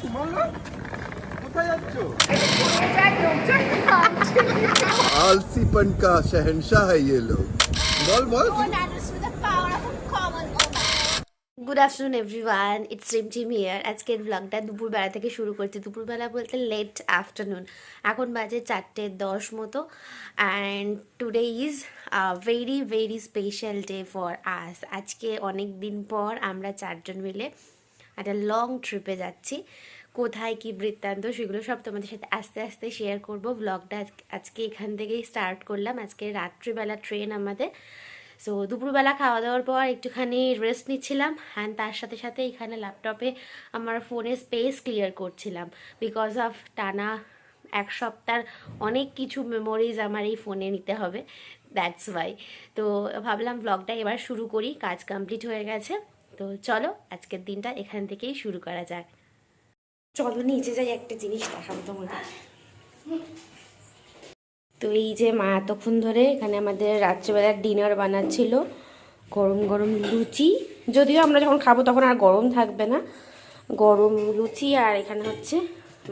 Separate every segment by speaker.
Speaker 1: সুমনরা কোথায় যাচ্ছ आलसीपन का शहनशाह है ये लोग बोल बोल
Speaker 2: good afternoon everyone it's Rim team here আজকের ব্লগটা দুপুরবেলা থেকে শুরু করছি দুপুরবেলা বলতে লেট আফটারনুন এখন বাজে চারটে দশ মতো and today is very very special day for us আজকে অনেক দিন পর আমরা চারজন মিলে একটা লং ট্রিপে যাচ্ছি। কোথায় কি বৃত্তান্ত সেগুলো সব তোমাদের সাথে আস্তে আস্তে শেয়ার করব। ব্লগটা আজকে এখান থেকেই স্টার্ট করলাম। আজকে রাত্রিবেলা ট্রেন আমাদের। সো দুপুরবেলা খাওয়া দাওয়ার পর একটুখানি রেস্ট নিচ্ছিলাম অ্যান্ড তার সাথে সাথে এখানে ল্যাপটপে আমার ফোনে স্পেস ক্লিয়ার করছিলাম। বিকজ অফ টানা এক সপ্তাহ অনেক কিছু মেমোরিজ আমার এই ফোনে নিতে হবে। দ্যাটস ওয়াই তো, ভাবলাম ব্লগটা এবার শুরু করি। কাজ কমপ্লিট হয়ে গেছে। তো চলো আজকের দিনটা এখান থেকেই শুরু করা যাক। চলো নিচে যাই একটা জিনিস দেখাবো তোমাকে তো এই যে মা এতক্ষণ ধরে এখানে আমাদের রাত্রেবেলার ডিনার বানাচ্ছিল গরম গরম লুচি। যদিও আমরা যখন খাব তখন আর গরম থাকবে না। গরম লুচি আর এখানে হচ্ছে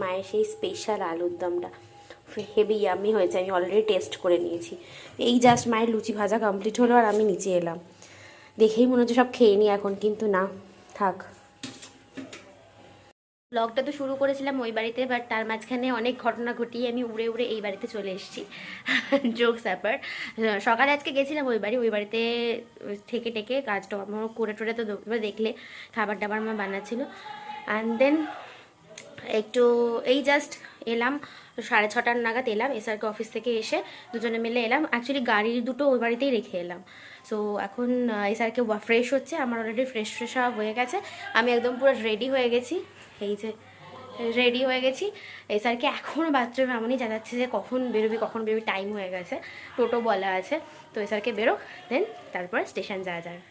Speaker 2: মায়ের সেই স্পেশাল আলুর দমটা। হেভি ইয়ামি হয়েছে। আমি অলরেডি টেস্ট করে নিয়েছি। এই জাস্ট মায়ের লুচি ভাজা কমপ্লিট হলো আর আমি নিচে এলাম। দেখেই মনে হচ্ছে সব খেয়ে নিই এখন, কিন্তু না, থাক। ব্লগটা তো শুরু করেছিলাম ওই বাড়িতে বাট তার মাঝখানে অনেক ঘটনা ঘটিয়ে আমি উড়ে উড়ে এই বাড়িতে চলে এসেছি। জোক স্যাপার সকালে আজকে গেছিলাম ওই বাড়ি, ওই বাড়িতে থেকে টেকে কাজটা আমার করে টোরে তো দেখলে, খাবার টাবার আমার বানাচ্ছিল। অ্যান্ড দেন একটু, এই জাস্ট এলাম সাড়ে ছটার নাগাদ এলাম এসআরকে অফিস থেকে এসে দুজনে মিলে এলাম। অ্যাকচুয়ালি গাড়ির দুটো ওই বাড়িতেই রেখে এলাম। সো এখন এসআরকে ফ্রেশ হচ্ছে, আমার অলরেডি ফ্রেশ ফ্রেশ হয়ে গেছে। আমি একদম পুরো রেডি হয়ে গেছি। এই যে রেডি হয়ে গেছি। এসআরকে এখনও বাথরুমে এমনই জানাচ্ছে যে কখন বেরোবি কখন বেরোবি টাইম হয়ে গেছে। টোটো বলা আছে। তো এসআরকে বেরো দেন তারপর স্টেশন যাওয়া যায়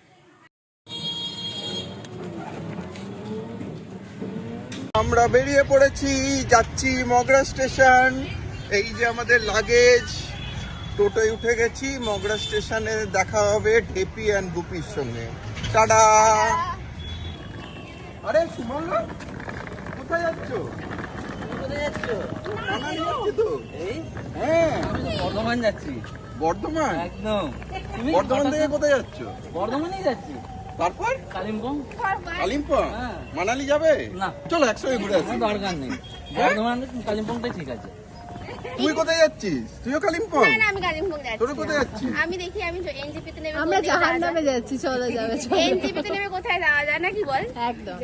Speaker 1: আমরা বেরিয়ে পড়েছি যাচ্ছি মগরা স্টেশন। এই যে আমাদের লাগেজ টোটোয় উঠে গেছি মগরা স্টেশনে দেখা হবে ঢেপি অ্যান্ড গুপির সঙ্গে। টাডা আরে সুমনরা কোথায় যাচ্ছ? হ্যাঁ।
Speaker 3: বর্ধমান যাচ্ছি।
Speaker 1: বর্ধমান?
Speaker 3: একদম।
Speaker 1: বর্ধমান থেকে কোথায় যাচ্ছ?
Speaker 3: বর্ধমানেই যাচ্ছি।
Speaker 1: তারপর?
Speaker 3: কালিম্পং।
Speaker 1: কালিম্পং?
Speaker 3: হ্যাঁ।
Speaker 1: মানালি যাবে?
Speaker 3: না।
Speaker 1: চলো একসঙ্গে ঘুরে আসি।
Speaker 3: দরকার নেই। বর্ধমান কালিম্পংটাই ঠিক আছে।
Speaker 1: তুই কোথায় যাচ্ছিস? তুইও কালিম্পং?
Speaker 4: না, না, আমি কালিম্পং যাচ্ছি।
Speaker 1: তোরা কোথায় যাচ্ছিস?
Speaker 4: আমি দেখি আমি এনজিপিতে নেমে
Speaker 5: আমরা জাহান্নামে যাচ্ছি চলো যাবে চলো।
Speaker 4: এনজিপিতে নেমে কোথায় যাওয়া যায় নাকি বল?
Speaker 5: একদম।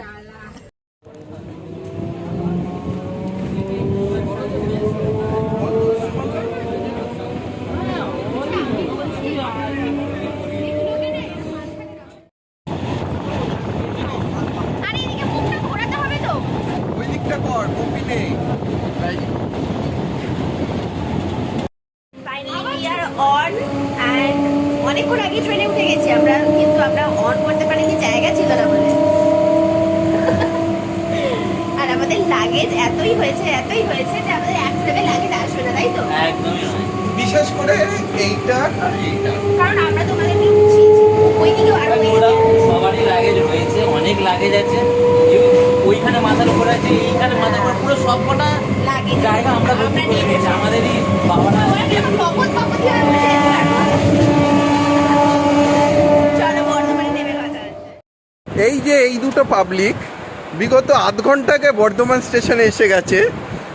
Speaker 1: দিকটা কর কপি নেই।
Speaker 2: আর অন অনেকক্ষণ আগে ট্রেনে উঠে গেছি আমরা কিন্তু আমরা অন করতে পারিনি জায়গা ছিল না বলে। আর আমাদের লাগেজ এতই হয়েছে এতই হয়েছে যে আমাদের এক ট্রেনে লাগেজ আসবে না তাই তো?
Speaker 3: একদমই
Speaker 1: বিশেষ করে এইটা আর এইটা।
Speaker 2: কারণ আমরা তোমাদের নিচ্ছি ওইদিকে আর
Speaker 3: সবারই লাগেজ রয়েছে অনেক লাগেজ আছে। মাথার উপর আছে এইখানে মাথার উপর পুরো সব কটা জায়গা আমরা করে আমাদেরই বাবারা
Speaker 1: এই যে এই দুটো পাবলিক বিগত আধ ঘন্টাকে বর্ধমান স্টেশনে এসে গেছে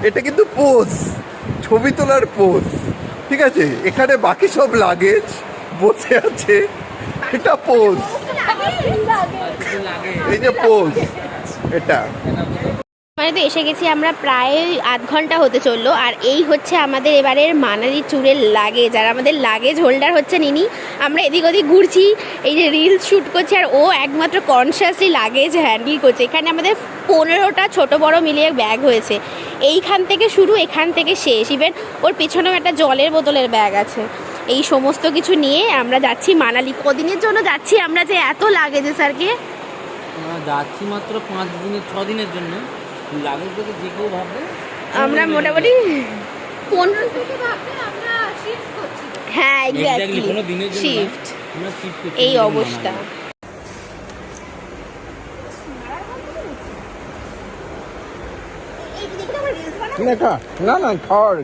Speaker 1: এটা কিন্তু পোজ ছবি তোলার পোজ ঠিক আছে? এখানে বাকি সব লাগেজ বসে আছে এটা পোজ
Speaker 3: লাগে
Speaker 1: এই যে পোজ এটা।
Speaker 4: মানে তো এসে গেছি, আমরা প্রায় আধ ঘণ্টা হতে চলল, আর এই হচ্ছে আমাদের এবারের মানালি চুরের লাগেজ, আর আমাদের লাগেজ হোল্ডার হচ্ছে নিনি আমরা এদিক ওদিক ঘুরছি, এই যে রিলস শ্যুট করছি, আর ও একমাত্র কনসিয়াসলি লাগেজ হ্যান্ডেল করছে। এখানে আমাদের পনেরোটা ছোট বড় মিলিয়ে ব্যাগ হয়েছে। এইখান থেকে শুরু, এখান থেকে শেষ। ইভেন ওর পেছনেও একটা জলের বোতলের ব্যাগ আছে। এই সমস্ত কিছু নিয়ে আমরা যাচ্ছি মানালি। কদিনের জন্য যাচ্ছি আমরা যে এত লাগেজে, স্যারকে?
Speaker 3: যাচ্ছি মাত্র পাঁচ দিনের ছ দিনের জন্য। লাগেজ দেখে যে কেউ ভাববে?
Speaker 4: আমরা মোটামুটি পনেরো হ্যাঁ
Speaker 3: এক্স্যাক্টলি কোনো দিনের জন্য
Speaker 4: শিফট
Speaker 3: আমরা শিফট করছি
Speaker 4: এই অবস্থা।
Speaker 1: না না না খড়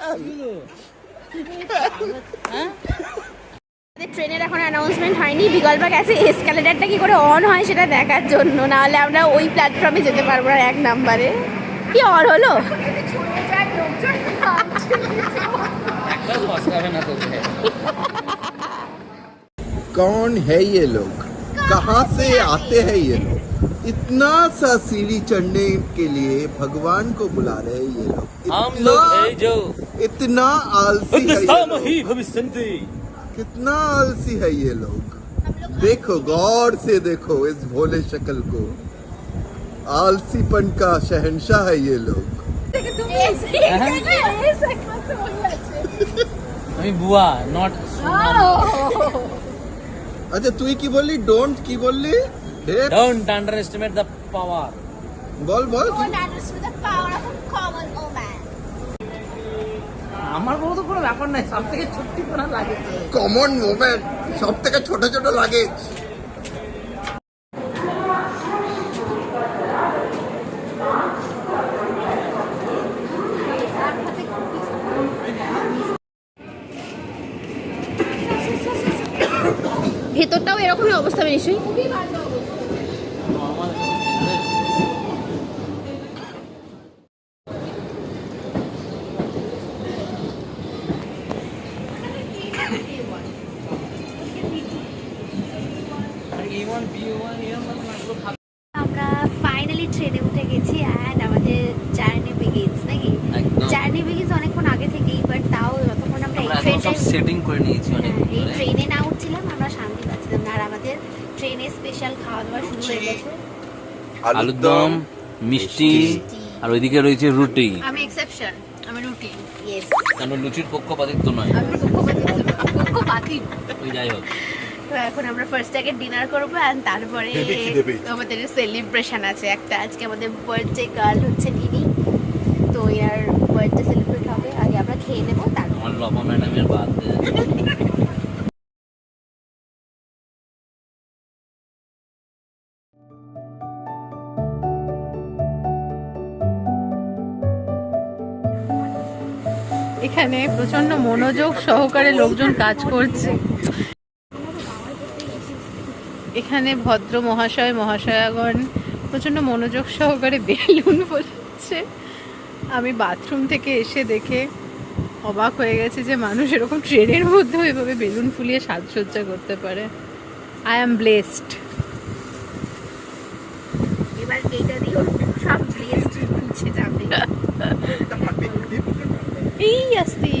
Speaker 4: আমাদের ট্রেনের এখন অ্যানাউন্সমেন্ট হয়নি বিকল্পা গেছে এসকালেটারটা কি করে অন হয় সেটা দেখার জন্য নাহলে আমরা ওই প্ল্যাটফর্মে যেতে পারবো না এক নাম্বারে কি অন হলো
Speaker 3: একটাও ফসকাবে না তোকে
Speaker 1: कौन है ये लोग कहाँ से आते हैं ये लोग इतना सा सीढ़ी चढ़ने के लिए भगवान को बुला रहे हैं ये लोग
Speaker 3: हम
Speaker 1: इतना-
Speaker 3: लोग है जो
Speaker 1: इतना आलसी है
Speaker 3: ही भविष्य
Speaker 1: कितना आलसी है ये लोग। देखो गौर से देखो इस भोले शक्ल को। आलसीपन का शहनशाह है ये लोग।
Speaker 3: बुआ नॉट
Speaker 1: अच्छा तू की बोली डोंट की बोली? Don't
Speaker 3: underestimate the power बोल
Speaker 1: बोल। Don't underestimate the power of common woman
Speaker 3: আমার বউ তো কোনো ব্যাপার নাই সব থেকে ছোট্টি কোনো লাগে।
Speaker 1: কমন মোমেন্ট সব থেকে ছোট ছোট লাগে।
Speaker 4: ভেতরটাও এরকমই অবস্থা নিশ্চয়ই
Speaker 2: আমরা ফাইনালি ট্রেনে উঠে গেছি অ্যান্ড আমাদের জার্নি বিগিনস নাকি
Speaker 3: একদম।
Speaker 2: জার্নি বিগিনস অনেকক্ষণ আগে থেকেই বাট তাও যতক্ষণ আমরা এই
Speaker 3: আমরা একদম সব
Speaker 2: ট্রেনটাই
Speaker 3: সেটিং করে নিয়েছি অনেক
Speaker 2: এই ট্রেনে না উঠছিলাম আমরা শান্তি পাচ্ছিলাম। আর আমাদের ট্রেনে স্পেশাল খাওয়া দাওয়া শুরু হয়ে গেছে।
Speaker 3: আলুর দম মিষ্টি আর ওইদিকে রয়েছে রুটি।
Speaker 5: আমি এক্সেপশন আমি রুটি।
Speaker 2: ইয়েস
Speaker 3: কারণ লুচির পক্ষপাতিত্ব নয়।
Speaker 5: আমি পক্ষপাতি পক্ষপাতি
Speaker 3: ওই যাই হোক।
Speaker 2: তো এখন আমরা ফার্স্ট আগে ডিনার করব অ্যান্ড তারপরে আমাদের সেলিব্রেশন আছে একটা। আজকে আমাদের বার্থডে গার্ল হচ্ছে নিনি। তো ইয়ার বার্থডে সেলিব্রেট হবে আগে আমরা খেয়ে নেব তারপর
Speaker 3: আমার ম্যাডামের বাদ
Speaker 5: এখানে প্রচণ্ড মনোযোগ সহকারে লোকজন কাজ করছে। এখানে ভদ্র মহাশয়, মহাশয়াগণ প্রচণ্ড মনোযোগ সহকারে বেলুন ফোলাচ্ছে আমি বাথরুম থেকে এসে দেখে অবাক হয়ে গেছে যে মানুষ এরকম ট্রেনের মধ্যেও এভাবে বেলুন ফুলিয়ে সাজসজ্জা করতে পারে। আই অ্যাম ব্লেসড
Speaker 2: এবার এইটা দিয়ে সব ব্লেসড মুছে যাবে।
Speaker 5: এই আসতি।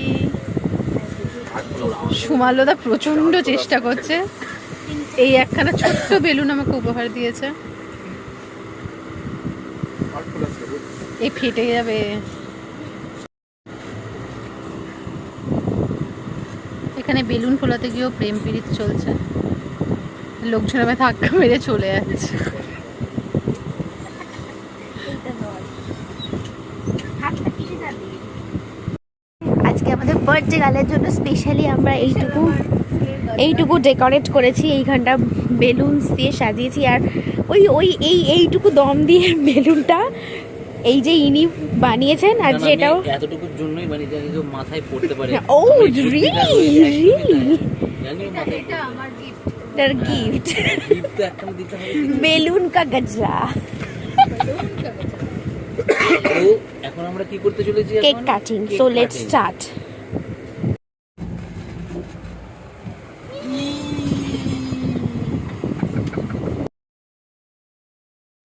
Speaker 5: সুমালদা প্রচণ্ড চেষ্টা করছে। এই একখানা ছোট্ট বেলুন আমাকে উপহার দিয়েছে। এই ফেটে যাবে। এখানে বেলুন ফোলাতে গিয়েও প্রেম পীড়িত চলছে। লোকজন আমায় ধাক্কা মেরে চলে যাচ্ছে।
Speaker 2: আজকে আমাদের বার্থডে গালের জন্য স্পেশালি আমরা এইটুকু এইটুকু ডেকোরেট করেছি, এইখানটা বেলুনস দিয়ে সাজিয়েছি আর ওই ওই, এই, এইটুকু দম দিয়ে বেলুনটা এই যে ইনি বানিয়েছেন আর যেটাও
Speaker 3: এতটুকুর জন্যই জানি যে মাথায় পড়তে পারে।
Speaker 2: ও রিলি।
Speaker 3: তার
Speaker 2: গিফট
Speaker 3: দিতে হবে।
Speaker 2: বেলুন কা গজরা।
Speaker 3: এখন আমরা কি করতে চলেছি cake
Speaker 2: cutting so let's
Speaker 3: cutting।
Speaker 2: Start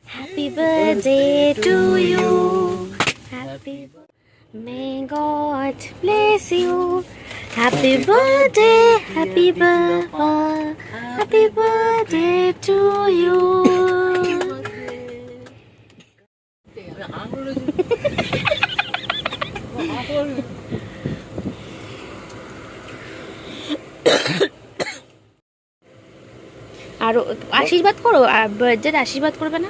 Speaker 2: Happy birthday to May God bless you. Happy birthday, happy birthday, happy birthday to you. আর আশীর্বাদ করো বার্থডে আশীর্বাদ করবে না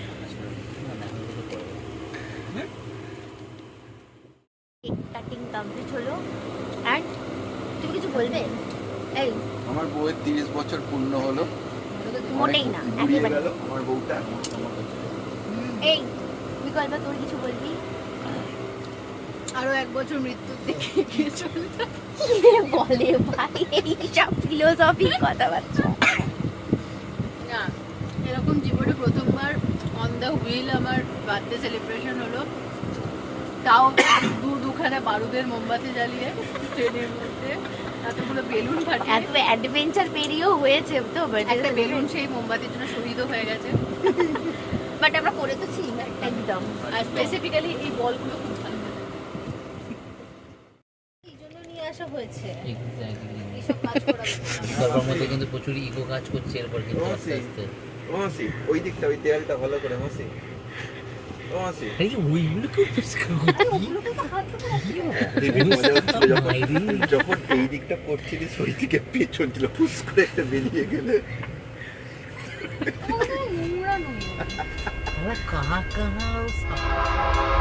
Speaker 2: এই বিকল্প তোর কিছু বলবি?
Speaker 5: আরও এক বছর মৃত্যুর দিকে এগিয়ে চলে
Speaker 2: বলে ভাই? এইসব ফিলোসফি কথাবার্তা।
Speaker 5: না এরকম জীবনে প্রথমবার অন দ্য হুইল আমার বার্থডে সেলিব্রেশন হলো। তাও দু দুখানা বারুদের মোমবাতি জ্বালিয়ে ট্রেনের মধ্যে এতগুলো বেলুন ফাটিয়ে।
Speaker 2: এত অ্যাডভেঞ্চার পেরিয়েও হয়েছে তো
Speaker 5: একটা বেলুন সেই মোমবাতির জন্য শহীদও হয়ে গেছে।
Speaker 2: বাট আমরা করে তো ছি একদম।
Speaker 5: আর স্পেসিফিক্যালি এই বলগুলো খুব ভালো
Speaker 2: এই জন্য নিয়ে আসা হয়েছে। এইসব কাজ করা
Speaker 3: গর্বের মধ্যে কিন্তু প্রচুর ইগো কাজ করছে এরপর কিন্তু আস্তে আস্তে।
Speaker 1: মাসি ওই দিকটা ওই দেয়ালটা ভালো করে মাসি মাসি
Speaker 3: এই ওইগুলো কি
Speaker 1: হেবি মজা হচ্ছিল যখন যখন এই দিকটা করছিলিস ওই দিকে পেছন ছিল ফুস করে একটা বেরিয়ে গেলে।
Speaker 3: वो कहाँ कहाँ उसका